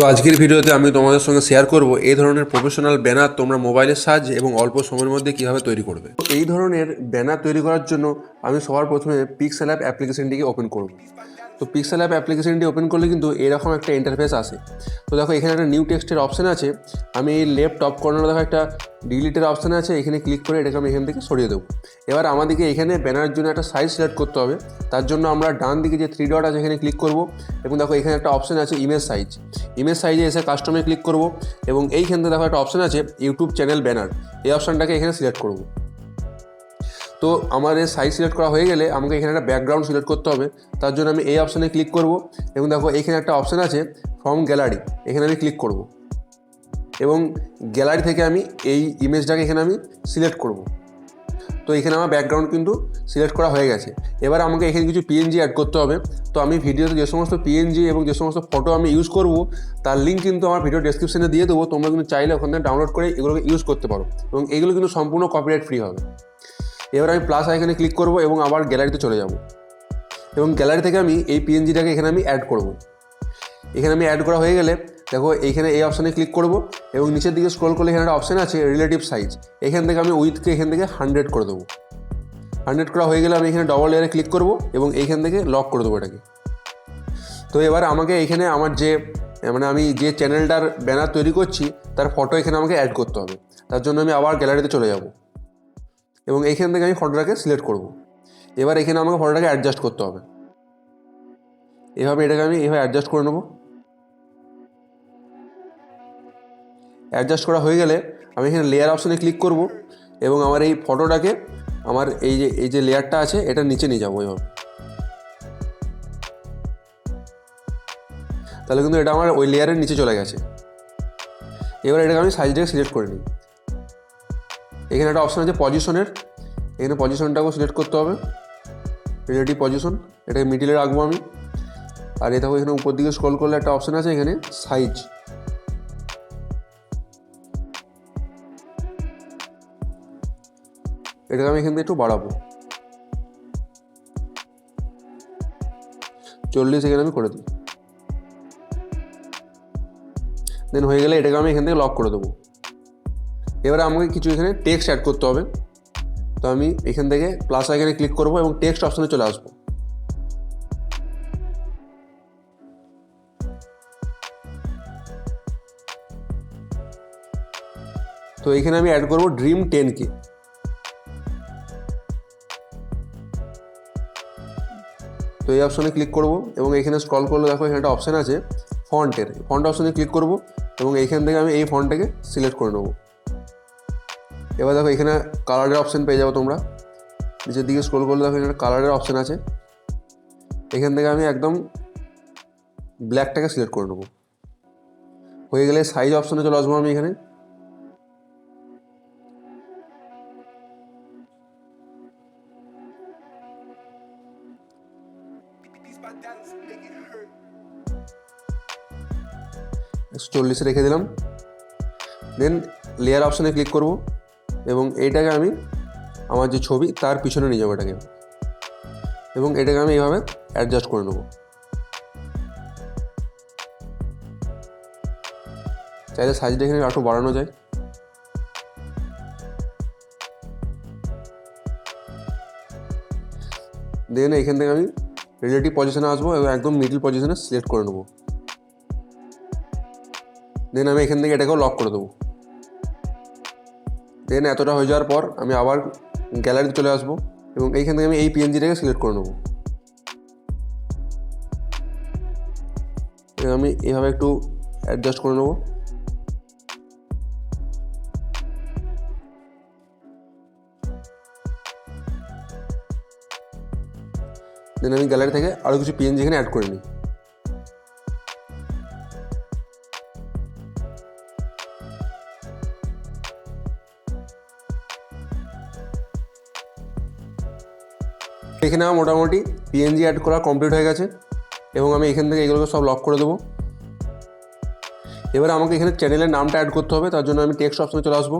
তো আজকের ভিডিওতে আমি তোমাদের সঙ্গে শেয়ার করব এই ধরনের প্রফেশনাল ব্যানার তোমরা মোবাইলের সাহায্যে এবং অল্প সময়ের মধ্যে কীভাবে তৈরি করবে। এই ধরনের ব্যানার তৈরি করার জন্য আমি সবার প্রথমে পিক্সেল অ্যাপ অ্যাপ্লিকেশনটিকে ওপেন করব। তো পিক্সেল অ্যাপ অ্যাপ্লিকেশনটি ওপেন করলে কিন্তু এরকম একটা ইন্টারফেস আসে। তো দেখো, এখানে একটা নিউ টেক্সটের অপশান আছে। আমি এই লেফট টপ কর্নারে দেখো একটা ডিলিটের অপশান আছে। এখানে ক্লিক করে এটাকে আমি এখান থেকে সরিয়ে দেবো। এবার আমাদেরকে এখানে ব্যানারের জন্য একটা সাইজ সিলেক্ট করতে হবে। তার জন্য আমরা ডান দিকে যে থ্রি ডট আছে, এখানে ক্লিক করব। এবং দেখো, এখানে একটা অপশান আছে ইমেজ সাইজ ইমেজ সাইজে এসে কাস্টমে ক্লিক করব। এবং এইখান থেকে দেখো একটা অপশান আছে ইউটিউব চ্যানেল ব্যানার এই অপশানটাকে এখানে সিলেক্ট করব। তো আমার এই সাইজ সিলেক্ট করা হয়ে গেলে আমাকে এখানে একটা ব্যাকগ্রাউন্ড সিলেক্ট করতে হবে। তার জন্য আমি এই অপশানে ক্লিক করব। এবং দেখো, এখানে একটা অপশান আছে ফ্রম গ্যালারি এখানে আমি ক্লিক করব। এবং গ্যালারি থেকে আমি এই ইমেজটাকে এখানে আমি সিলেক্ট করব। তো এখানে আমার ব্যাকগ্রাউন্ড কিন্তু সিলেক্ট করা হয়ে গেছে। এবার আমাকে এখানে কিছু পিএনজি অ্যাড করতে হবে। তো আমি ভিডিওতে যে সমস্ত পিএনজি এবং যে সমস্ত ফটো আমি ইউজ করব, তার লিঙ্ক কিন্তু আমার ভিডিও ডেসক্রিপশনে দিয়ে দেবো। তোমরা কিন্তু চাইলে ওখান ডাউনলোড করে এগুলোকে ইউজ করতে পারো। এবং এগুলো কিন্তু সম্পূর্ণ কপিরাইট ফ্রি হবে। এবার আমি প্লাস আইকনে ক্লিক করব এবং আবার গ্যালারিতে চলে যাব। এবং গ্যালারি থেকে আমি এই পিএনজিটাকে এখানে আমি অ্যাড করব। এখানে আমি অ্যাড করা হয়ে গেলে, দেখো এইখানে এই অপশানে ক্লিক করব এবং নিচের দিকে স্ক্রল করলে এখানে একটা অপশান আছে রিলেটিভ সাইজ এখান থেকে আমি উইথকে এখান থেকে হান্ড্রেড করে দেবো। হান্ড্রেড করা হয়ে গেলে আমি এখানে ডবল লেয়ারে ক্লিক করব এবং এইখান থেকে লক করে দেবো এটাকে। তো এবার আমাকে এখানে আমার যে মানে আমি যে চ্যানেলটার ব্যানার তৈরি করছি, তার ফটো এখানে আমাকে অ্যাড করতে হবে। তার জন্য আমি আবার গ্যালারিতে চলে যাব। এবং এইখান থেকে আমি ফটোটাকে সিলেক্ট করব। এবার এখানে আমাকে ফটোটাকে অ্যাডজাস্ট করতে হবে। এভাবে এটাকে আমি এভাবে অ্যাডজাস্ট করে নেব। অ্যাডজাস্ট করা হয়ে গেলে আমি এখানে লেয়ার অপশানে ক্লিক করব এবং আমার এই ফটোটাকে আমার এই যে এই যে লেয়ারটা আছে, এটা নিচে নিয়ে যাব এভাবে। তাহলে কিন্তু এটা আমার ওই লেয়ারের নিচে চলে গেছে। এবার এটাকে আমি সাইজটাকে সিলেক্ট করে নিই। এখানে একটা অপশান আছে পজিশনের এখানে পজিশনটাকেও সিলেক্ট করতে হবে। রিলেটিভ পজিশন এটাকে মিডিলে রাখব আমি। আর এটা এখানে উপর দিকে স্ক্রল করলে একটা অপশান আছে এখানে সাইজ এটাকে আমি এখান থেকে একটু বাড়াবো। চল্লিশ এখানে আমি করে দিই। দেন হয়ে গেলে এটাকে আমি এখান থেকে লক করে দেবো। এবারে আমাকে কিছু এখানে টেক্সট অ্যাড করতে হবে। তো আমি এখান থেকে প্লাস আইকনে ক্লিক করব এবং টেক্সট অপশনে চলে আসব। তো এখানে আমি অ্যাড করব ড্রিম টেন কে তো এই অপশনে ক্লিক করব এবং এখানে স্ক্রল করলে দেখো এখানে একটা অপশান আছে ফন্টের ফন্ট অপশনে ক্লিক করব এবং এইখান থেকে আমি এই ফন্টটাকে সিলেক্ট করে নেব। এবার দেখো এখানে কালারের অপশান পেয়ে যাব তোমরা। নিচের দিকে স্ক্রোল করলে দেখো এখানে কালারের অপশান আছে। এখান থেকে আমি একদম ব্ল্যাকটাকে সিলেক্ট করে নেব। হয়ে গেলে সাইজ অপশানে চলে আসব আমি এখানে। চল্লিশে রেখে দিলাম। দেন লেয়ার অপশানে ক্লিক করব। এবং এইটাকে আমি আমার যে ছবি, তার পিছনে নিয়ে যাব এটাকে। এবং এটাকে আমি এইভাবে অ্যাডজাস্ট করে নেব। চাইলে সাইজটা এখানে একটু বাড়ানো যায়। দেন এখান থেকে আমি রিলেটিভ পজিশনে আসব এবং একদম মিডল পজিশনে সিলেক্ট করে নেব। দেন আমি এখান থেকে এটাকেও লক করে দেবো। দেন এতটা হয়ে যাওয়ার পর আমি আবার গ্যালারিতে চলে আসব এবং এইখান থেকে আমি এই পিএনজিটাকে সিলেক্ট করে নেব। আমি এইভাবে একটু অ্যাডজাস্ট করে নেব। দেন আমি গ্যালারি থেকে আরও কিছু পিএনজি এখানে অ্যাড করে নিই। এখানে আমার মোটামুটি পিএনজি অ্যাড করা কমপ্লিট হয়ে গেছে এবং আমি এখান থেকে এগুলোকে সব লক করে দেবো। এবার আমাকে এখানে চ্যানেলের নামটা অ্যাড করতে হবে, তার জন্য আমি টেক্সট অপশানে চলে আসব।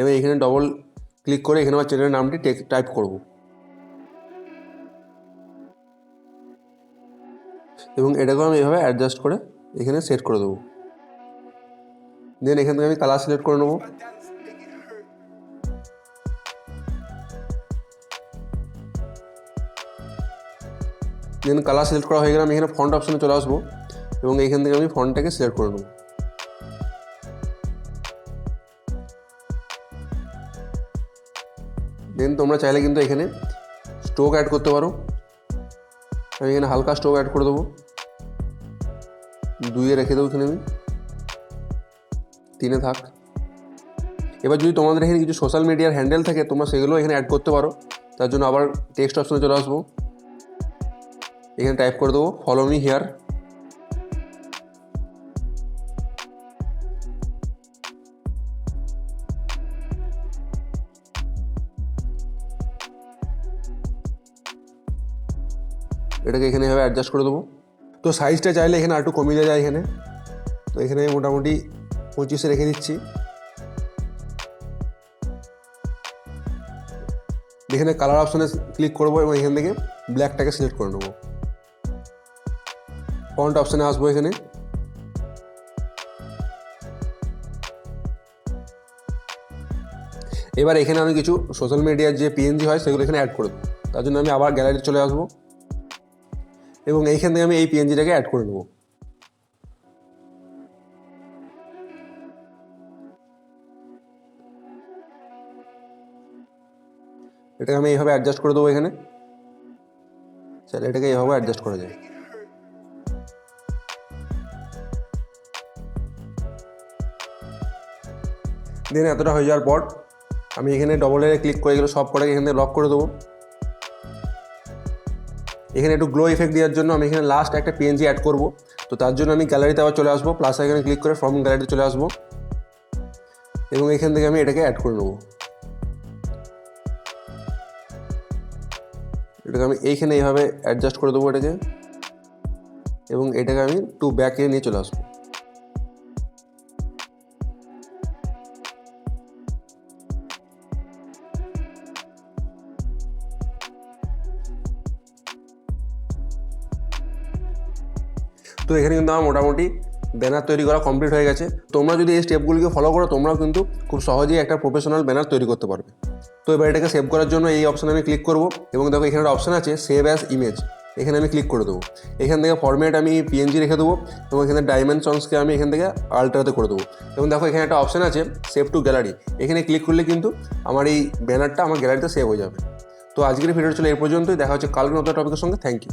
এবার এখানে ডবল ক্লিক করে এখানে আমার চ্যানেলের নামটি টাইপ করব। এবং এটাকেও আমি এভাবে অ্যাডজাস্ট করে এখানে সেট করে দেবো। দেন এখান থেকে আমি কালার সিলেক্ট করে নেব। দেন কালার সিলেক্ট করা হয়ে গেলে আমি এখানে ফন্ট অপশনে চলে আসব এবং এইখান থেকে আমি ফন্টটাকে সিলেক্ট করে নেব। দেন তোমরা চাইলে কিন্তু এখানে স্টোক অ্যাড করতে পারো। আমি এখানে হালকা স্টোক অ্যাড করে দেবো। দুইয়ে রেখে দেবো এখানে আমি। তিনে থাক। এবার যদি তোমাদের এখানে কিছু সোশ্যাল মিডিয়ার হ্যান্ডেল থাকে, তোমরা সেগুলো এখানে অ্যাড করতে পারো। তার জন্য আবার টেক্সট অপশনে চলে আসব। এখানে টাইপ করে দেবো ফলো মি হেয়ার এটাকে এখানে এভাবে অ্যাডজাস্ট করে দেবো। তো সাইজটা চাইলে এখানে আরেকটু কমিয়ে দেওয়া যায় এখানে। তো এখানে মোটামুটি পঁচিশে রেখে দিচ্ছি। এখানে কালার অপশনে ক্লিক করব এবং এখান থেকে ব্ল্যাকটাকে সিলেক্ট করে নেব। ফন্ট অপশানে আসব এখানে এবার এখানে আমি কিছু সোশ্যাল মিডিয়ার যে পিএনজি হয়, সেগুলো এখানে অ্যাড করে দেবো। তার জন্য আমি আবার গ্যালারি চলে আসব। এবং এইখান থেকে আমি এই পিএনজিটাকে অ্যাড করে নেব এটাকে আমি এইভাবে অ্যাডজাস্ট করে দেবো এখানে। চল এটাকে এইভাবে অ্যাডজাস্ট করা যায়। দেন এতটা হয়ে যাওয়ার পর আমি এখানে ডবল এ ক্লিক করে গেলে সব কটাকে এখান থেকে লক করে দেবো। এখানে একটু গ্লো ইফেক্ট দেওয়ার জন্য আমি এখানে লাস্ট একটা পিএনজি অ্যাড করব। তো তার জন্য আমি গ্যালারিতে আবার চলে আসব প্লাস এখানে ক্লিক করে ফর্ম গ্যালারিতে চলে আসব। এবং এখান থেকে আমি এটাকে অ্যাড করে নেব। এটাকে আমি এইখানে এইভাবে অ্যাডজাস্ট করে দেবো এটাকে। এবং এটাকে আমি টু ব্যাকে নিয়ে চলে আসব। তো এখানে কিন্তু আমার মোটামুটি ব্যানার তৈরি করা কমপ্লিট হয়ে গেছে। তোমরা যদি এই স্টেপগুলিকে ফলো করো, তোমরাও কিন্তু খুব সহজেই একটা প্রফেশনাল ব্যানার তৈরি করতে পারবে। তো এবার এটাকে সেভ করার জন্য এই অপশানে আমি ক্লিক করব এবং দেখো এখানে একটা অপশান আছে সেভ অ্যাজ ইমেজ এখানে আমি ক্লিক করে দেবো। এখান থেকে ফরম্যাট আমি পিএনজি রেখে দেবো এবং এখানে ডাইমেনশনসকে আমি এখান থেকে আল্টারাতে করে দেবো। এবং দেখো এখানে একটা অপশান আছে সেভ টু গ্যালারি এখানে ক্লিক করলে কিন্তু আমার এই ব্যানারটা আমার গ্যালারিতে সেভ হয়ে যাবে। তো আজকের ভিডিও ছিল এই পর্যন্তই। দেখা হচ্ছে কালকে নতুন টপিকের সঙ্গে। Thank you